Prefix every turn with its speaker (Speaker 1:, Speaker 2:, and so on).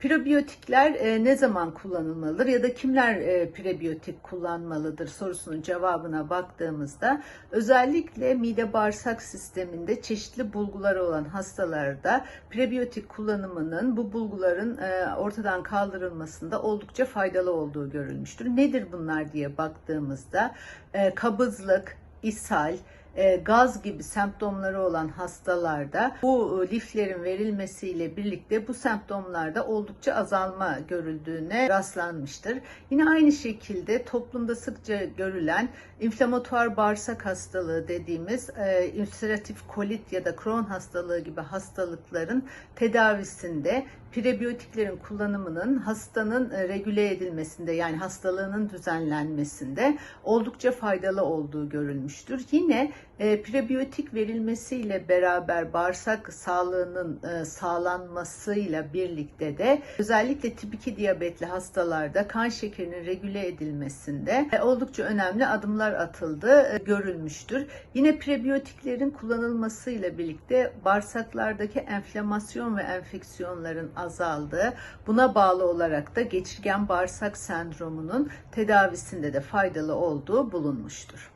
Speaker 1: Prebiyotikler e, ne zaman kullanılmalıdır ya da kimler e, prebiyotik kullanmalıdır sorusunun cevabına baktığımızda özellikle mide bağırsak sisteminde çeşitli bulguları olan hastalarda prebiyotik kullanımının bu bulguların e, ortadan kaldırılmasında oldukça faydalı olduğu görülmüştür. Nedir bunlar diye baktığımızda e, kabızlık, ishal, gaz gibi semptomları olan hastalarda bu e, liflerin verilmesiyle birlikte bu semptomlarda oldukça azalma görüldüğüne rastlanmıştır. Yine aynı şekilde toplumda sıkça görülen inflamatuar bağırsak hastalığı dediğimiz e, ülseratif kolit ya da Crohn hastalığı gibi hastalıkların tedavisinde prebiyotiklerin kullanımının hastanın e, regüle edilmesinde yani hastalığının düzenlenmesinde oldukça faydalı olduğu görülmüştür. Yine e, prebiyotik verilmesiyle beraber bağırsak sağlığının e, sağlanmasıyla birlikte de özellikle tip 2 diyabetli hastalarda kan şekerinin regüle edilmesinde e, oldukça önemli adımlar atıldı görülmüştür. Yine prebiyotiklerin kullanılmasıyla birlikte bağırsaklardaki enflamasyon ve enfeksiyonların azaldığı, buna bağlı olarak da geçirgen bağırsak sendromunun tedavisinde de faydalı olduğu bulunmuştur.